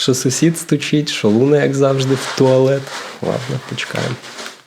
що сусід стучить, що луна, як завжди, в туалет. Ладно, почекаємо.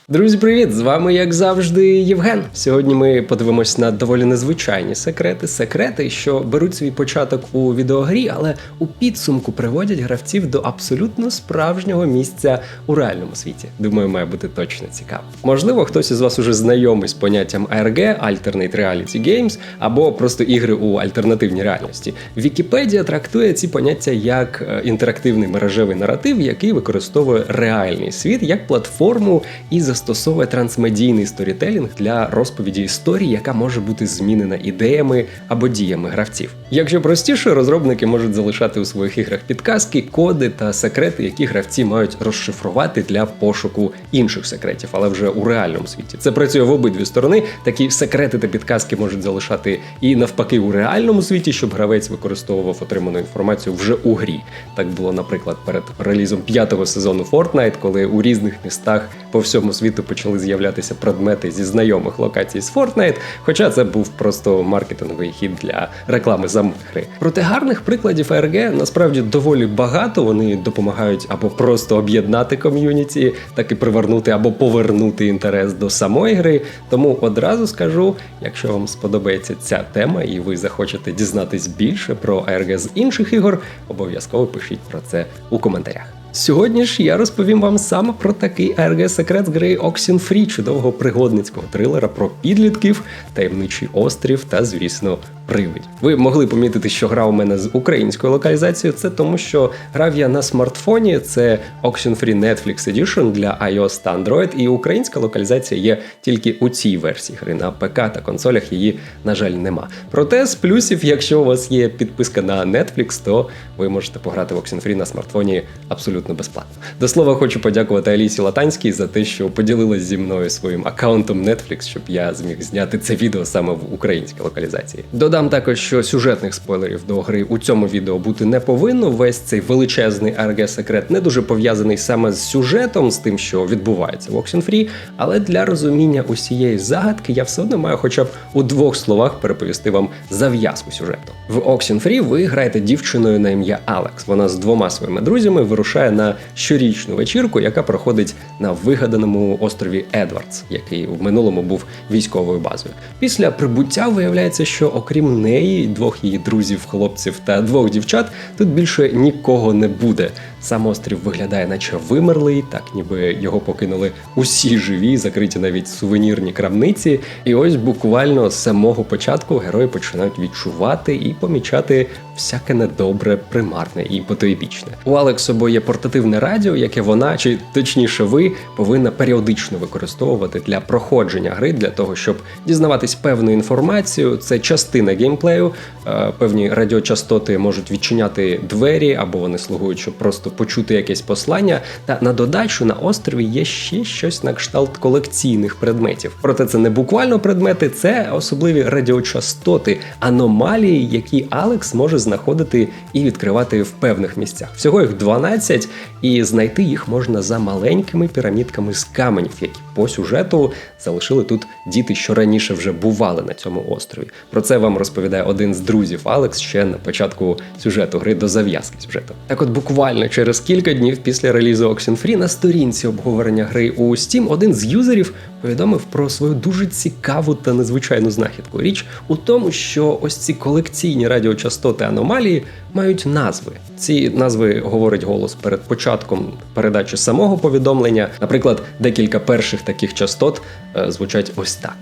Друзі, привіт! З вами, як завжди, Євген. Сьогодні ми подивимось на доволі незвичайні секрети. Секрети, що беруть свій початок у відеогрі, але у підсумку приводять гравців до абсолютно справжнього місця у реальному світі. Думаю, має бути точно цікаво. Можливо, хтось із вас уже знайомий з поняттям ARG, Alternate Reality Games, або просто ігри у альтернативній реальності. Вікіпедія трактує ці поняття як е, інтерактивний мережевий наратив, який використовує реальний світ як платформу і застосовує трансмедійний сторітелінг для розповіді історії, яка може бути змінена ідеями або діями гравців. Якщо простіше, розробники можуть залишати у своїх іграх підказки, коди та секрети, які гравці мають розшифрувати для пошуку інших секретів, але вже у реальному світі. Це працює в обидві сторони. Такі секрети та підказки можуть залишати і навпаки у реальному світі, щоб гравець використовував отриману інформацію вже у грі. Так було, наприклад, перед релізом п'ятого сезону Fortnite, коли у різних містах по всьому світу почали з'являтися предмети зі знайомих локацій з Fortnite, хоча це був просто маркетинговий хід для реклами самої гри. Проте гарних прикладів ARG насправді доволі багато. Вони допомагають або просто об'єднати ком'юніті, так і привернути або повернути інтерес до самої гри. Тому одразу скажу, якщо вам сподобається ця тема і ви захочете дізнатись більше про ARG з інших ігор, обов'язково пишіть про це у коментарях. Сьогодні ж я розповім вам саме про такий ARG секрет з гри Oxenfree, чудового пригодницького трилера про підлітків, таємничий острів та, звісно, привидів. Ви могли помітити, що гра у мене з українською локалізацією. Це тому, що грав я на смартфоні. Це Oxenfree Netflix Edition для iOS та Android, і українська локалізація є тільки у цій версії гри. На ПК та консолях її, на жаль, нема. Проте з плюсів, якщо у вас є підписка на Netflix, то ви можете пограти в Oxenfree на смартфоні абсолютно безплатно. До слова, хочу подякувати Алісі Латанській за те, що поділилась зі мною своїм аккаунтом Netflix, щоб я зміг зняти це відео саме в українській локалізації. Додам також, що сюжетних спойлерів до гри у цьому відео бути не повинно. Весь цей величезний rg секрет не дуже пов'язаний саме з сюжетом, з тим, що відбувається в Oxenfree, але для розуміння усієї загадки я все одно маю хоча б у двох словах переповісти вам зав'язку сюжету. В Oxenfree ви граєте дівчиною на ім'я Алекс. Вона з двома своїми друзями вирушає на щорічну вечірку, яка проходить на вигаданому острові Едвардс, який в минулому був військовою базою. Після прибуття виявляється, що окрім неї, двох її друзів, хлопців та двох дівчат, тут більше нікого не буде. Сам острів виглядає, наче вимерлий, так ніби його покинули усі живі, закриті навіть сувенірні крамниці. І ось буквально з самого початку герої починають відчувати і помічати всяке недобре, примарне і потойбічне. У Алекс собою є портативне радіо, яке вона, чи точніше, ви повинна періодично використовувати для проходження гри, для того, щоб дізнаватись певну інформацію. Це частина геймплею. Е, Певні радіочастоти можуть відчиняти двері, або вони слугують, щоб просто почути якесь послання. Та на додачу на острові є ще щось на кшталт колекційних предметів. Проте це не буквально предмети, це особливі радіочастоти, аномалії, які Алекс може знаходити і відкривати в певних місцях. Всього їх 12, і знайти їх можна за маленькими пірамідками з каменів, які по сюжету залишили тут діти, що раніше вже бували на цьому острові. Про це вам розповідає один з друзів Алекс ще на початку сюжету гри до зав'язки сюжету. Так, от буквально через кілька днів після релізу Oxenfree на сторінці обговорення гри у Steam один з юзерів повідомив про свою дуже цікаву та незвичайну знахідку. Річ у тому, що ось ці колекційні радіочастоти аномалії мають назви. Ці назви говорить голос перед початком передачі самого повідомлення. Наприклад, декілька перших таких частот е, звучать ось так.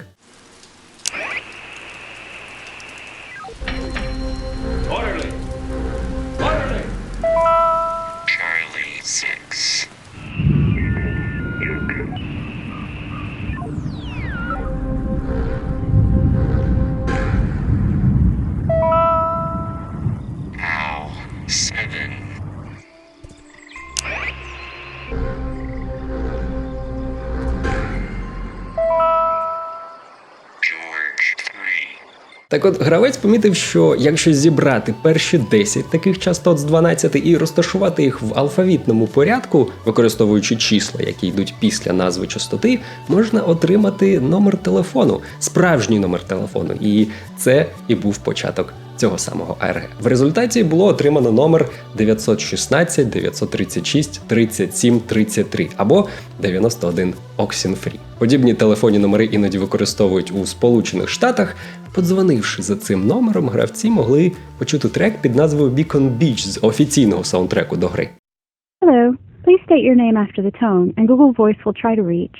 Так от гравець помітив, що якщо зібрати перші 10 таких частот з 12 і розташувати їх в алфавітному порядку, використовуючи числа, які йдуть після назви частоти, можна отримати номер телефону, справжній номер телефону. І це і був початок цього самого АРГ. В результаті було отримано номер 916 936 37 33 або 91 Oxenfree. Подібні телефонні номери іноді використовують у Сполучених Штатах. Подзвонивши за цим номером, гравці могли почути трек під назвою Beacon Beach з офіційного саундтреку до гри. Hello. Please state your name after the tone, and Google Voice will try to reach.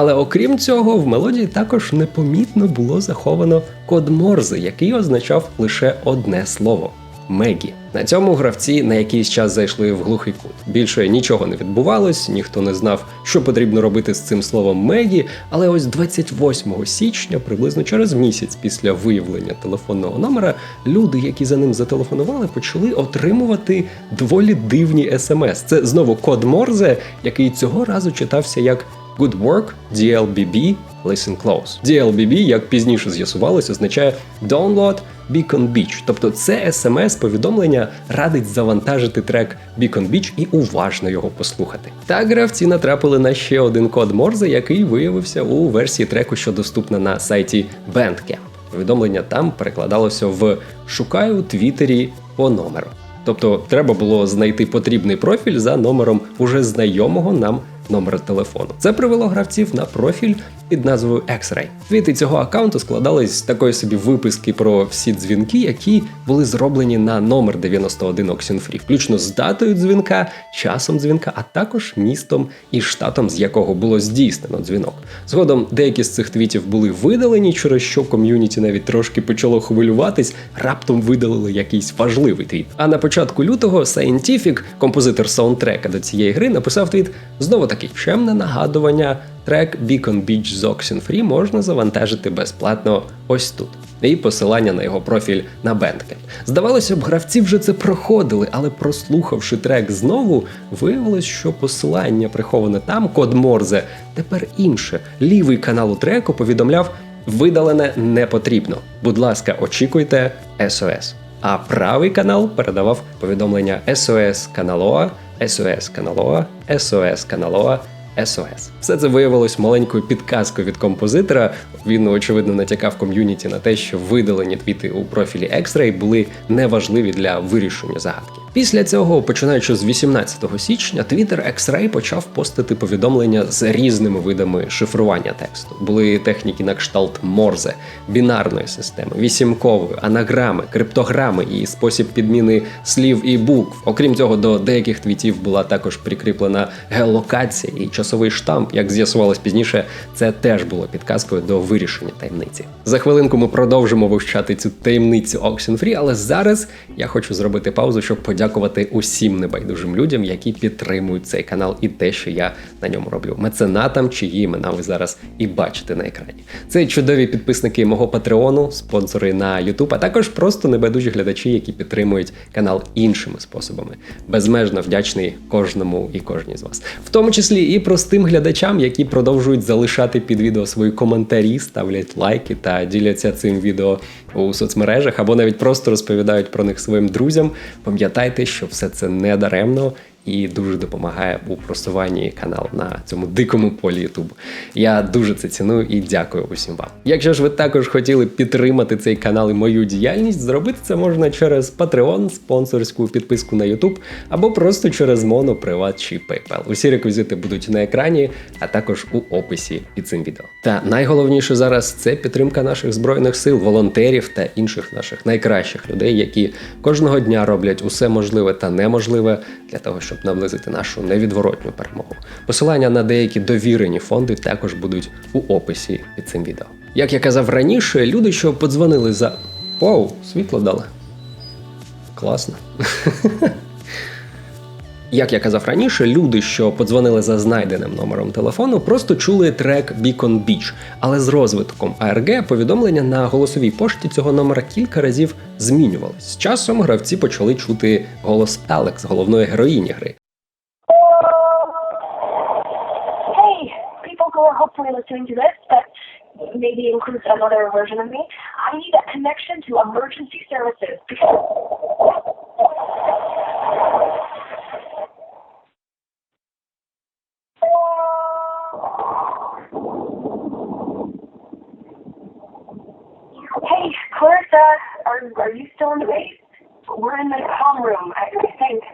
Але окрім цього, в мелодії також непомітно було заховано код Морзе, який означав лише одне слово. Мегі. На цьому гравці на якийсь час зайшли в глухий кут. Більше нічого не відбувалось, ніхто не знав, що потрібно робити з цим словом Мегі. Але ось 28 січня, приблизно через місяць після виявлення телефонного номера, люди, які за ним зателефонували, почали отримувати доволі дивні смс. Це знову код Морзе, який цього разу читався як Good work, DLBB, listen close. DLBB, як пізніше з'ясувалось, означає Download Beacon Beach. Тобто це смс-повідомлення радить завантажити трек Beacon Beach і уважно його послухати. Так гравці натрапили на ще один код Морзе, який виявився у версії треку, що доступна на сайті Bandcamp. Повідомлення там перекладалося в Шукаю у Твіттері по номеру. Тобто треба було знайти потрібний профіль за номером уже знайомого нам номера телефону. Це привело гравців на профіль під назвою X-Ray. Твіти цього аккаунту складались з такої собі виписки про всі дзвінки, які були зроблені на номер 91 Oxenfree, включно з датою дзвінка, часом дзвінка, а також містом і штатом, з якого було здійснено дзвінок. Згодом деякі з цих твітів були видалені, через що ком'юніті навіть трошки почало хвилюватись, раптом видалили якийсь важливий твіт. А на початку лютого Scientific, композитор саундтрека до цієї гри, написав твіт знову таки чемне нагадування. Трек Beacon Beach з Oxenfree можна завантажити безплатно ось тут. І посилання на його профіль на Bandcamp. Здавалося б, гравці вже це проходили, але прослухавши трек знову, виявилось, що посилання приховане там, код Морзе, тепер інше. Лівий канал у треку повідомляв: видалене не потрібно. Будь ласка, очікуйте SOS. А правий канал передавав повідомлення SOS каналоа, SOS каналоа, SOS каналоа. SOS. Все це виявилось маленькою підказкою від композитора. Він очевидно натякав ком'юніті на те, що видалені твіти у профілі X-Ray були неважливі для вирішення загадки. Після цього, починаючи з 18 січня, Twitter X-Ray почав постити повідомлення з різними видами шифрування тексту. Були техніки на кшталт Морзе, бінарної системи, вісімкової, анаграми, криптограми і спосіб підміни слів і букв. Окрім цього, до деяких твітів була також прикріплена геолокація і часовий штамп. Як з'ясувалось пізніше, це теж було підказкою до вирішення таємниці. За хвилинку ми продовжимо вивчати цю таємницю Oxenfree, але зараз я хочу зробити паузу, щоб подякувати усім небайдужим людям, які підтримують цей канал і те, що я на ньому роблю. Меценатам, чиї імена ви зараз і бачите на екрані. Це чудові підписники мого патреону, спонсори на YouTube, а також просто небайдужі глядачі, які підтримують канал іншими способами. Безмежно вдячний кожному і кожній з вас, в тому числі і простим глядачам, які продовжують залишати під відео свої коментарі, ставлять лайки та діляться цим відео у соцмережах або навіть просто розповідають про них своїм друзям. Пам'ятайте, що все це не даремно і дуже допомагає у просуванні каналу на цьому дикому полі Ютубу. Я дуже це ціную і дякую усім вам. Якщо ж ви також хотіли підтримати цей канал і мою діяльність, зробити це можна через Patreon, спонсорську підписку на YouTube або просто через Mono, Privat чи PayPal. Усі реквізити будуть на екрані, а також у описі під цим відео. Та найголовніше зараз це підтримка наших збройних сил, волонтерів та інших наших найкращих людей, які кожного дня роблять усе можливе та неможливе для того, щоб наблизити нашу невідворотню перемогу. Посилання на деякі довірені фонди також будуть у описі під цим відео. Як я казав раніше, люди, що подзвонили за. Вау, світло дали. Класно. Як я казав раніше, люди, що подзвонили за знайденим номером телефону, просто чули трек Beacon Beach. Але з розвитком ARG повідомлення на голосовій пошті цього номера кілька разів змінювались. З часом гравці почали чути голос Алекс, головної героїні гри. Hopefully listening to this. Hey, Clarissa, are, are you still in the base? We're in the comm room, I think.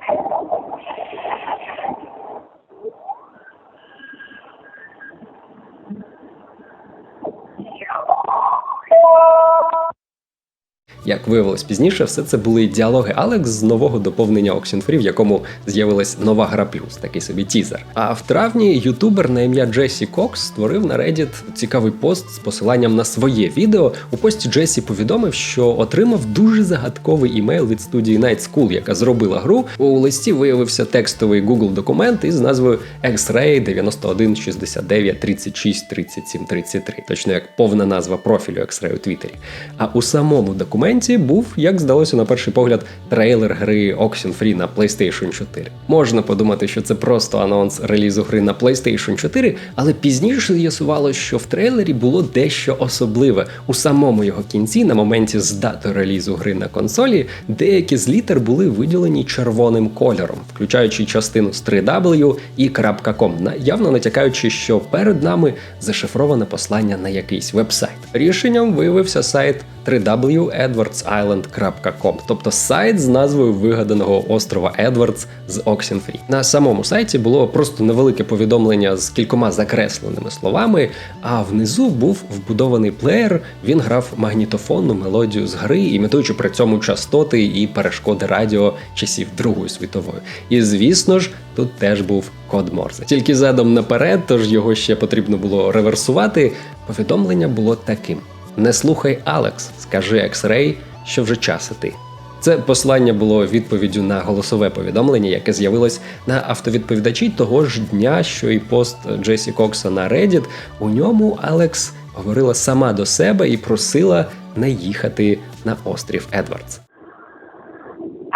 Як виявилось пізніше, все це були діалоги Алекс з нового доповнення Oxenfree, в якому з'явилась нова гра плюс, такий собі тізер. А в травні ютубер на ім'я Джесі Кокс створив на Reddit цікавий пост з посиланням на своє відео. У пості Джесі повідомив, що отримав дуже загадковий імейл від студії Night School, яка зробила гру. У листі виявився текстовий Google документ із назвою X-Ray 91 69 36 37 33, точно як повна назва профілю X-Ray у Твіттері. А у самому документі був, як здалося на перший погляд, трейлер гри Oxenfree на PlayStation 4. Можна подумати, що це просто анонс релізу гри на PlayStation 4, але пізніше з'ясувалося, що в трейлері було дещо особливе. У самому його кінці, на моменті з дати релізу гри на консолі, деякі з літер були виділені червоним кольором, включаючи частину з 3W і .com, явно натякаючи, що перед нами зашифроване послання на якийсь вебсайт. Рішенням виявився сайт www.edwardsisland.com, тобто сайт з назвою вигаданого острова Едвардс з Oxenfree. На самому сайті було просто невелике повідомлення з кількома закресленими словами, а внизу був вбудований плеєр. Він грав магнітофонну мелодію з гри, імітуючи при цьому частоти і перешкоди радіо часів Другої світової. І звісно ж, тут теж був код Морзе. Тільки задом наперед, тож його ще потрібно було реверсувати. Повідомлення було таким: не слухай Алекс, скажи X-Ray, що вже час іти. Це послання було відповіддю на голосове повідомлення, яке з'явилось на автовідповідачі того ж дня, що і пост Джесі Кокса на Reddit. У ньому Алекс говорила сама до себе і просила не їхати на острів Едвардс.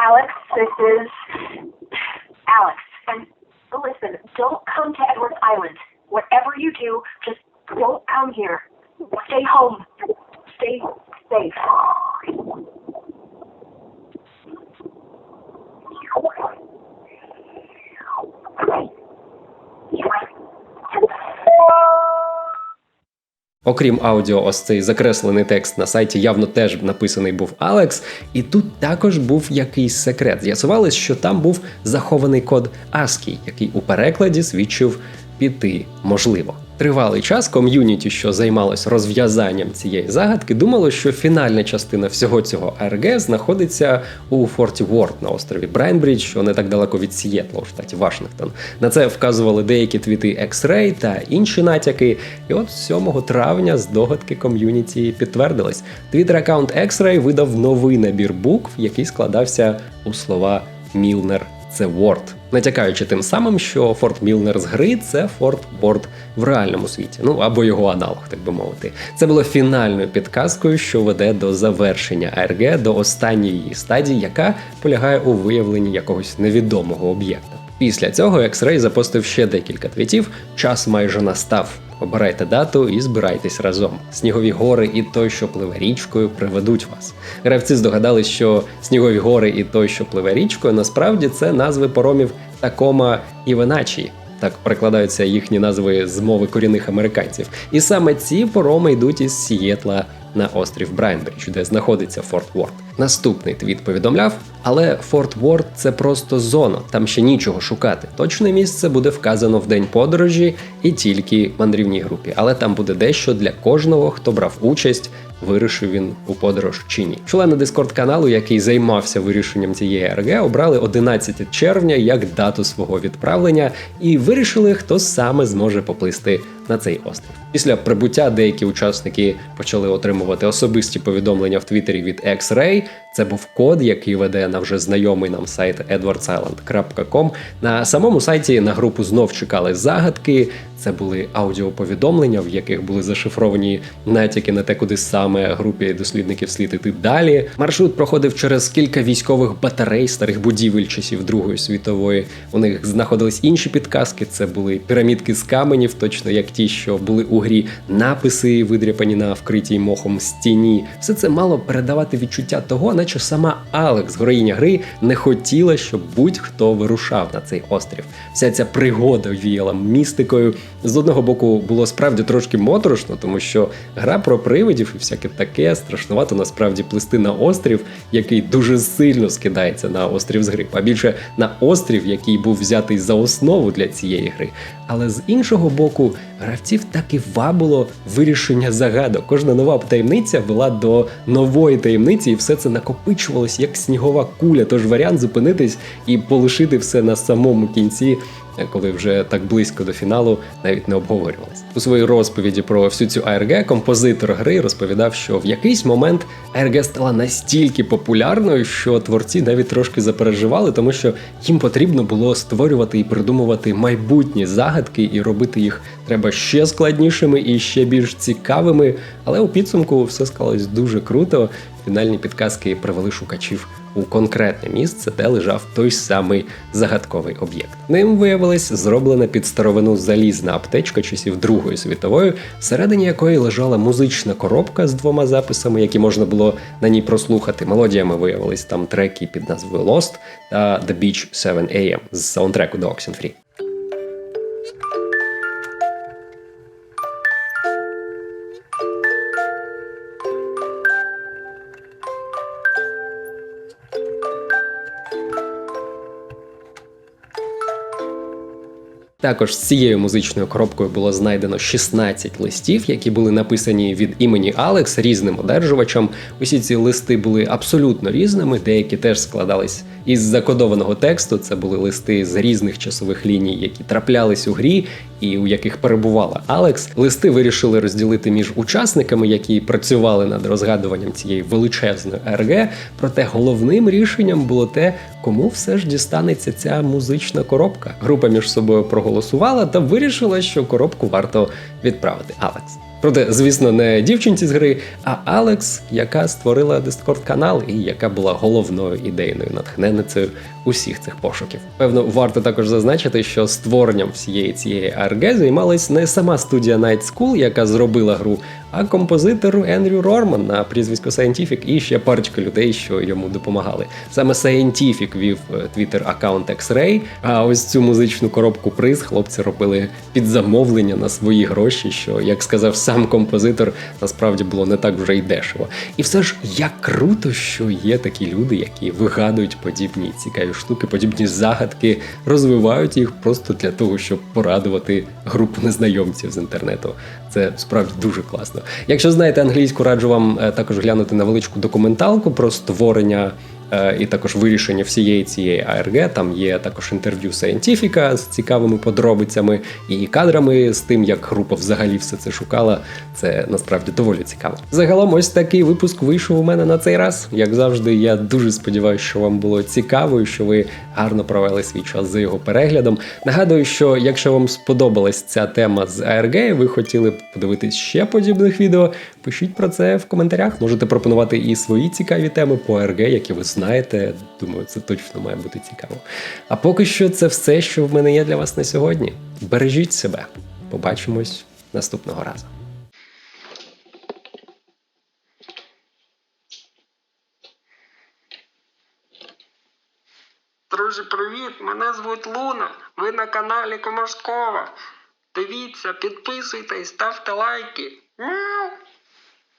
Alex, this is Alex. And listen, don't come to. Whatever you do, just don't come here. Stay home. Окрім аудіо, ось цей закреслений текст на сайті явно теж написаний був Алекс, і тут також був якийсь секрет. З'ясувалось, що там був захований код ASCII, який у перекладі свідчив піти можливо. Тривалий час ком'юніті, що займалось розв'язанням цієї загадки, думало, що фінальна частина всього цього РГ знаходиться у форті Уорд на острові Брайнбрідж, що не так далеко від Сієтла у штаті Вашингтон. На це вказували деякі твіти X-Ray та інші натяки. І от 7 травня здогадки ком'юніті підтвердились. Твіттер-аккаунт X-Ray видав новий набір букв, який складався у слова Мілнер це Word, натякаючи тим самим, що Форт Мілнер з гри це Форт Борд в реальному світі, ну або його аналог, так би мовити. Це було фінальною підказкою, що веде до завершення АРГ, до останньої її стадії, яка полягає у виявленні якогось невідомого об'єкта. Після цього X-Ray запостив ще декілька твітів. Час майже настав. Обирайте дату і збирайтесь разом. Снігові гори і той, що пливе річкою, приведуть вас. Гравці здогадались, що снігові гори і той, що пливе річкою, насправді це назви поромів Такома і Веначі. Так перекладаються їхні назви з мови корінних американців. І саме ці пороми йдуть із Сієтла на острів Брайнбрідж, де знаходиться Форт Уорд. Наступний твіт повідомляв, але Форт Ворд це просто зона, там ще нічого шукати. Точне місце буде вказано в день подорожі і тільки мандрівній групі, але там буде дещо для кожного, хто брав участь. Вирішив він у подорож чи ні. Члени дискорд каналу, який займався вирішенням цієї РГ, обрали 11 червня як дату свого відправлення і вирішили, хто саме зможе поплисти на цей острів. Після прибуття деякі учасники почали отримувати особисті повідомлення в Твіттері від X-Ray, Це був код, який веде на вже знайомий нам сайт edwardsisland.com. На самому сайті на групу знов чекали загадки. Це були аудіоповідомлення, в яких були зашифровані натяки на те, куди саме групі дослідників слід іти далі. Маршрут проходив через кілька військових батарей старих будівель часів Другої світової. У них знаходились інші підказки. Це були пірамідки з каменів, точно як ті, що були у грі, написи, видряпані на вкритій мохом стіні. Все це мало передавати відчуття того, наче сама Алекс, героїня гри, не хотіла, щоб будь-хто вирушав на цей острів. Вся ця пригода віяла містикою. З одного боку було справді трошки моторошно, тому що гра про привидів і всяке таке страшнувато насправді плисти на острів, який дуже сильно скидається на острів з гри, а більше на острів, який був взятий за основу для цієї гри. Але з іншого боку, гравців так і вабило вирішення загадок. Кожна нова таємниця вела до нової таємниці, і все це накопичувалось як снігова куля. Тож варіант зупинитись і полишити все на самому кінці коли вже так близько до фіналу навіть не обговорювалось. У своїй розповіді про всю цю АРГ композитор гри розповідав, що в якийсь момент АРГ стала настільки популярною, що творці навіть трошки запереживали, тому що їм потрібно було створювати і придумувати майбутні загадки, і робити їх треба ще складнішими і ще більш цікавими. Але у підсумку все склалось дуже круто. Фінальні підказки привели шукачів у конкретне місце, де лежав той самий загадковий об'єкт. Ним виявилась зроблена під старовину залізна аптечка часів Другої світової, всередині якої лежала музична коробка з двома записами, які можна було на ній прослухати. Мелодіями виявились там треки під назвою Lost та The Beach 7 AM з саундтреку до Oxenfree. Також з цією музичною коробкою було знайдено 16 листів, які були написані від імені Алекс різним одержувачам. Усі ці листи були абсолютно різними, деякі теж складались із закодованого тексту. Це були листи з різних часових ліній, які траплялись у грі, і у яких перебувала Алекс. Листи вирішили розділити між учасниками, які працювали над розгадуванням цієї величезної РГ. Проте головним рішенням було те, кому все ж дістанеться ця музична коробка. Група між собою проголосувала та вирішила, що коробку варто відправити Алекс. Проте, звісно, не дівчинці з гри, а Алекс, яка створила Discord канал і яка була головною ідейною натхненницею усіх цих пошуків. Певно, варто також зазначити, що створенням всієї цієї АРГ займалась не сама студія Night School, яка зробила гру, а композитор Ендрю Рорман на прізвисько Scientific і ще парочка людей, що йому допомагали. Саме Scientific вів твіттер аккаунт X-Ray, а ось цю музичну коробку приз хлопці робили під замовлення на свої гроші, що, як сказав сам композитор, насправді було не так вже й дешево. І все ж як круто, що є такі люди, які вигадують подібні цікаві штуки, подібні загадки, розвивають їх просто для того, щоб порадувати групу незнайомців з інтернету. Це справді дуже класно. Якщо знаєте англійську, раджу вам е, також глянути невеличку документалку про створення. Е, І також вирішення всієї цієї АРГ. Там є також інтерв'ю Scientific з цікавими подробицями і кадрами з тим, як група взагалі все це шукала. Це насправді доволі цікаво. Загалом, ось такий випуск вийшов у мене на цей раз. Як завжди, я дуже сподіваюся, що вам було цікаво і що ви гарно провели свій час за його переглядом. Нагадую, що якщо вам сподобалась ця тема з АРГ, і ви хотіли б подивитись ще подібних відео, пишіть про це в коментарях. Можете пропонувати і свої цікаві теми по АРГ, які ви знаєте. Думаю, це точно має бути цікаво. А поки що це все, що в мене є для вас на сьогодні. Бережіть себе. Побачимось наступного разу. Друзі, привіт! Мене звуть Луна. Ви на каналі Комашкова. Дивіться, підписуйтесь, ставте лайки. Мяу!